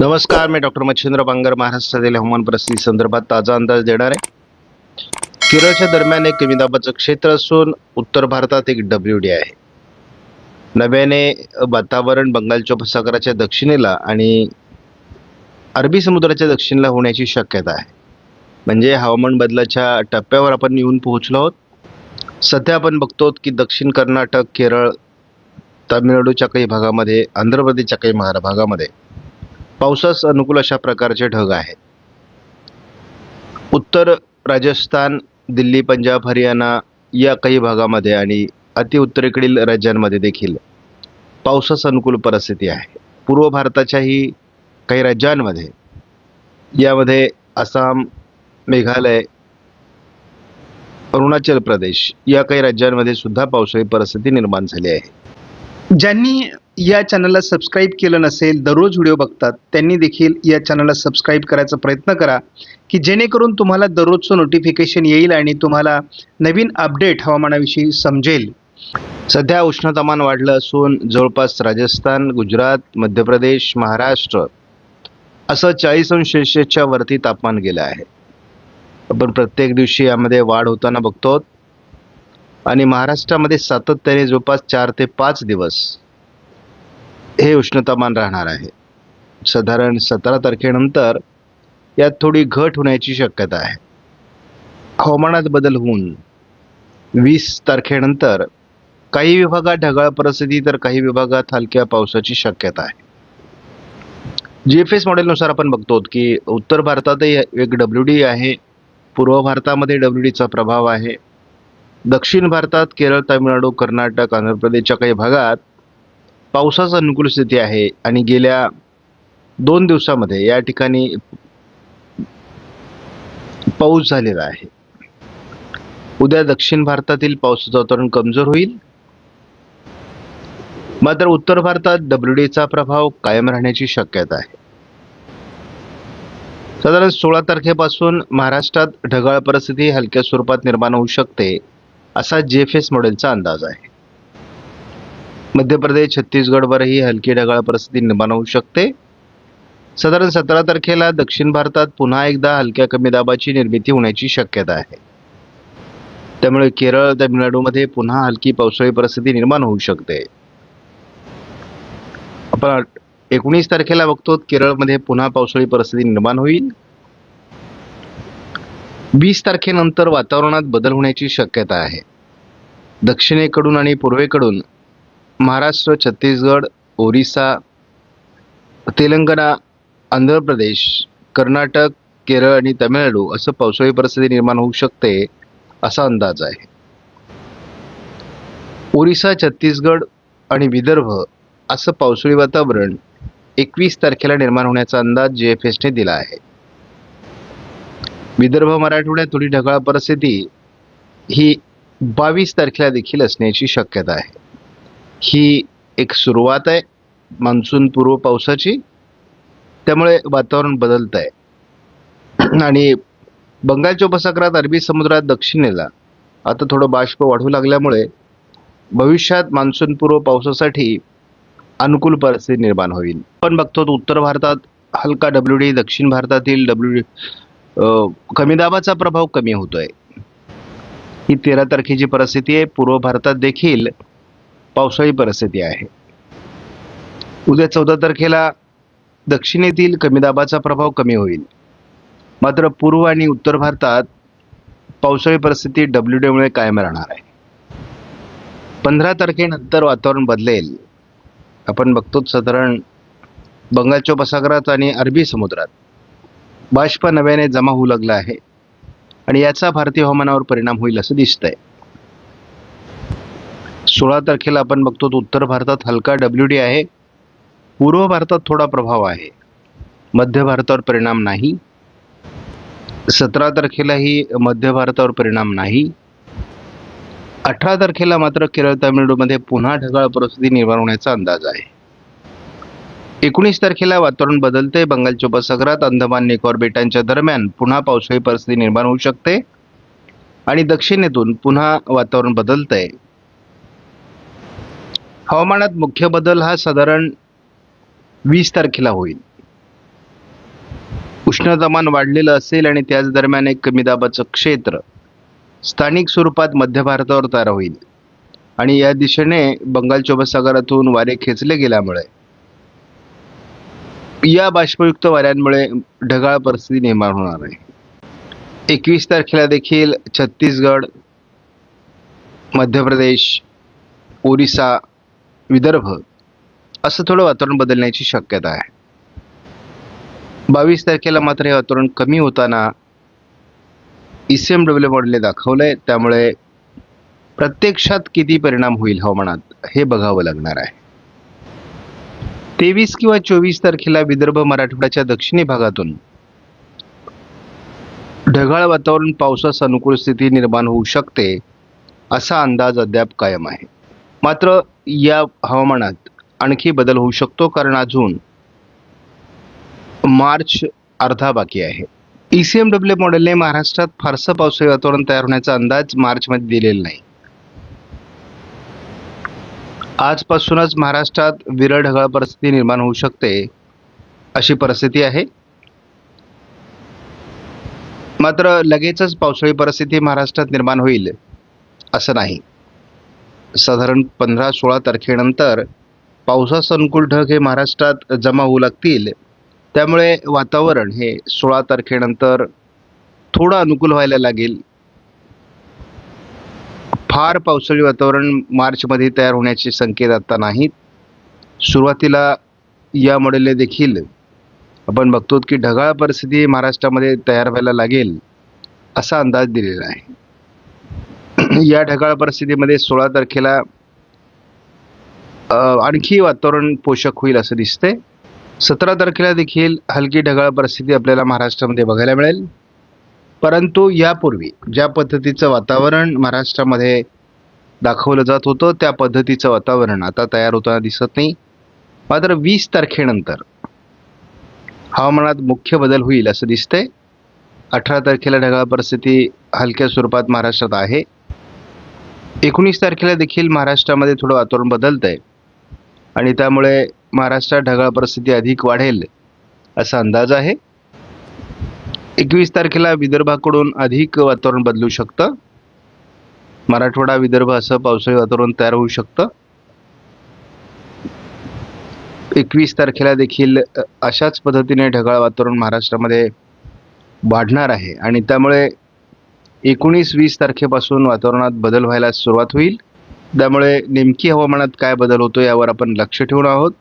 नमस्कार मी डॉक्टर मच्छिंद्र बांगर महाराष्ट्रातील हवामान परिस्थिती संदर्भात ताजा अंदाज देणार. आहे केरळच्या दरम्यान एक कमी दाबाचं क्षेत्र असून उत्तर भारतात एक डब्ल्यू डी आहे. नव्याने वातावरण बंगालच्या उपसागराच्या दक्षिणेला आणि अरबी समुद्राच्या दक्षिणेला होण्याची शक्यता आहे. म्हणजे हवामान बदलाच्या टप्प्यावर आपण येऊन पोहोचलो आहोत. सध्या आपण बघतो की दक्षिण कर्नाटक केरळ तामिळनाडूच्या काही भागामध्ये आंध्र प्रदेशच्या काही महारा भागामध्ये पावसास अनुकूल अशा प्रकारचे ढग आहेत. उत्तर राजस्थान दिल्ली पंजाब हरियाणा या काही भागामध्ये आणि अतिउत्तरेकडील राज्यांमध्ये देखील पावसास अनुकूल परिस्थिती आहे. पूर्व भारताच्याही काही राज्यांमध्ये यामध्ये आसाम मेघालय अरुणाचल प्रदेश या काही राज्यांमध्ये सुद्धा पावसाळी परिस्थिती निर्माण झाली आहे. ज्यांनी या चॅनलला सबस्क्राईब केलं नसेल दररोज व्हिडिओ बघतात त्यांनी देखील या चॅनलला सबस्क्राईब करायचा प्रयत्न करा की जेणेकरून तुम्हाला दररोजचं नोटिफिकेशन येईल आणि तुम्हाला नवीन अपडेट हवामानाविषयी समजेल. सध्या उष्णतामान वाढलं असून जवळपास राजस्थान गुजरात मध्य प्रदेश महाराष्ट्र असं चाळीस अंश सेल्सिअसच्या वरती तापमान गेलं आहे. आपण प्रत्येक दिवशी यामध्ये वाढ होताना बघतो. आणि महाराष्ट्रामध्ये सातत्याने जवळपास चार ते पाच दिवस हे उष्णतामान राहणार आहे. साधारण सतरा तारखेनंतर यात थोडी घट होण्याची शक्यता आहे. हवामानात बदल होऊन वीस तारखेनंतर काही विभागात ढगाळ परिस्थिती तर काही विभागात हलक्या पावसाची शक्यता आहे. जी एफ एस मॉडेलनुसार आपण बघतो की उत्तर भारतातही एक डब्ल्यू डी आहे. पूर्व भारतामध्ये डब्ल्यू डीचा प्रभाव आहे. दक्षिण भारतात केरळ तामिळनाडू कर्नाटक आंध्र प्रदेशच्या काही भागात पावसाचा अनुकूल स्थिती आहे आणि गेल्या दोन दिवसामध्ये या ठिकाणी पाऊस झालेला आहे. उद्या दक्षिण भारतातील पावसाचं वातावरण कमजोर होईल. मात्र उत्तर भारतात डब्ल्यू डीचा प्रभाव कायम राहण्याची शक्यता आहे. साधारण सोळा तारखेपासून महाराष्ट्रात ढगाळ परिस्थिती हलक्या स्वरूपात निर्माण होऊ शकते. असा जे एस मॉडेलचा अंदाज आहे. मध्य प्रदेश छत्तीसगडवरही हलकी ढगाळ परिस्थिती निर्माण होऊ शकते. साधारण सतरा तारखेला दक्षिण भारतात पुन्हा एकदा हलक्या कमी दाबाची निर्मिती होण्याची शक्यता आहे. त्यामुळे केरळ तामिळनाडूमध्ये पुन्हा हलकी पावसाळी परिस्थिती निर्माण होऊ शकते. आपण एकोणीस तारखेला बघतो केरळमध्ये पुन्हा पावसाळी परिस्थिती निर्माण होईल. वीस तारखेनंतर वातावरणात बदल होण्याची शक्यता आहे. दक्षिणेकडून आणि पूर्वेकडून महाराष्ट्र छत्तीसगड ओरिसा तेलंगणा आंध्र प्रदेश कर्नाटक केरळ आणि तामिळनाडू असं पावसाळी परिस्थिती निर्माण होऊ शकते असा अंदाज आहे. ओरिसा छत्तीसगड आणि विदर्भ असं पावसाळी वातावरण एकवीस तारखेला निर्माण होण्याचा अंदाज जे एफ एसने दिला आहे. विदर्भ मराठवाड्यात थोडी ढगाळ परिस्थिती ही बावीस तारखेला देखील असण्याची शक्यता आहे. ही एक सुरुवात आहे. मान्सून पूर्व पावसाची. त्यामुळे वातावरण बदलत आहे. आणि बंगालच्या उपसागरात अरबी समुद्रात दक्षिणेला आता थोडं बाष्प वाढू लागल्यामुळे भविष्यात मान्सून पूर्व पावसासाठी अनुकूल परिस्थिती निर्माण होईल. पण बघतो उत्तर भारतात हलका डब्ल्यू डी दक्षिण भारतातील डब्ल्यू डी कमी दाबाचा प्रभाव कमी होतोय. ही तेरा तारखेची परिस्थिती आहे. पूर्व भारतात देखील पावसाळी परिस्थिती आहे. उद्या चौदा तारखेला दक्षिणेतील कमी दाबाचा प्रभाव कमी होईल. मात्र पूर्व आणि उत्तर भारतात पावसाळी परिस्थिती डब्ल्यू डीमुळे कायम राहणार आहे. पंधरा तारखेनंतर वातावरण बदलेल. आपण बघतो साधारण बंगालच्या उपसागरात आणि अरबी समुद्रात. बाष्प नव्याने जमा होऊ लागला आहे. आणि याचा भारतीय हवामानावर परिणाम होईल असं दिसतंय. सोळा तारखेला आपण बघतो उत्तर भारतात हलका डब्ल्यू डी आहे. पूर्व भारतात थोडा प्रभाव आहे. मध्य भारतावर परिणाम नाही. सतरा तारखेलाही मध्य भारतावर परिणाम नाही. अठरा तारखेला मात्र केरळ तामिळनाडूमध्ये पुन्हा ढगाळ परिस्थिती निर्माण होण्याचा अंदाज आहे. एकोणीस तारखेला वातावरण बदलते. बंगालच्या उपसागरात अंदमान निकोबार बेटांच्या दरम्यान पुन्हा पावसाळी परिस्थिती निर्माण होऊ शकते आणि दक्षिणेतून पुन्हा वातावरण बदलतंय. हवामानात मुख्य बदल हा साधारण वीस तारखेला होईल. उष्णतामान वाढलेलं असेल आणि त्याच दरम्यान एक कमी दाबाचं क्षेत्र स्थानिक स्वरूपात मध्य भारतावर तयार होईल. आणि या दिशेने बंगालच्या उपसागरातून वारे खेचले गेल्यामुळे या बाष्पयुक्त वाऱ्यांमुळे ढगाळ परिस्थिती निर्माण होणार आहे. एकवीस तारखेला देखील छत्तीसगड मध्य प्रदेश ओरिसा विदर्भ असं थोडं वातावरण बदलण्याची शक्यता आहे. बावीस तारखेला मात्र हे वातावरण कमी होताना ई सी एम डब्ल्यू मॉडेलने आहे त्यामुळे प्रत्यक्षात किती परिणाम होईल हवामानात हे बघावं लागणार आहे. तेवीस किंवा चोवीस तारखेला विदर्भ मराठवाड्याच्या दक्षिणी भागातून ढगाळ वातावरण पावसास अनुकूल स्थिती निर्माण होऊ शकते असा अंदाज अद्याप कायम आहे. मात्र या हवामानात आणखी बदल होऊ शकतो कारण अजून मार्च अर्धा बाकी आहे. ई सी एम डब्ल्यू मॉडेलने महाराष्ट्रात फारसं पावसाळी वातावरण तयार होण्याचा अंदाज मार्चमध्ये दिलेला नाही. आजपासूनच महाराष्ट्रात विरळ ढगाळ परिस्थिती निर्माण होऊ शकते अशी परिस्थिती आहे. मात्र लगेचच पावसाळी परिस्थिती महाराष्ट्रात निर्माण होईल असं नाही. साधारण पंधरा सोळा तारखेनंतर पावसास अनुकूल ढग हे महाराष्ट्रात जमा होऊ लागतील. त्यामुळे वातावरण हे सोळा तारखेनंतर थोडं अनुकूल व्हायला लागेल फार पावसाळी वातावरण मार्चमध्ये तयार होण्याचे संकेत आता नाहीत. सुरुवातीला या मॉडेलने देखील आपण बघतो की ढगाळ परिस्थिती महाराष्ट्रामध्ये तयार व्हायला लागेल असा अंदाज दिलेला आहे. या ढगाळ परिस्थितीमध्ये सोळा तारखेला आणखी वातावरण पोषक होईल असं दिसतंय. सतरा तारखेला देखील हलकी ढगाळ परिस्थिती आपल्याला महाराष्ट्रामध्ये बघायला मिळेल. परंतु यापूर्वी ज्या पद्धतीचं वातावरण महाराष्ट्रामध्ये दाखवलं जात होतं त्या पद्धतीचं वातावरण आता तयार होताना दिसत नाही. मात्र वीस तारखेनंतर हवामानात मुख्य बदल होईल असं दिसतंय. अठरा तारखेला ढगाळ परिस्थिती हलक्या स्वरूपात महाराष्ट्रात आहे. एकोणीस तारखेला देखील महाराष्ट्रामध्ये थोडं वातावरण आहे आणि त्यामुळे महाराष्ट्रात ढगाळ परिस्थिती अधिक वाढेल असा अंदाज आहे. एकवीस तारखेला विदर्भाकडून अधिक वातावरण बदलू शकतं. मराठवाडा विदर्भ असं पावसाळी वातावरण तयार होऊ शकतं. एकवीस तारखेला देखील अशाच पद्धतीने ढगाळ वातावरण महाराष्ट्रामध्ये वाढणार आहे. आणि त्यामुळे एकोणीस वीस तारखेपासून वातावरणात बदल व्हायला सुरुवात होईल. त्यामुळे नेमकी हवामानात काय बदल होतो यावर आपण लक्ष ठेवून आहोत.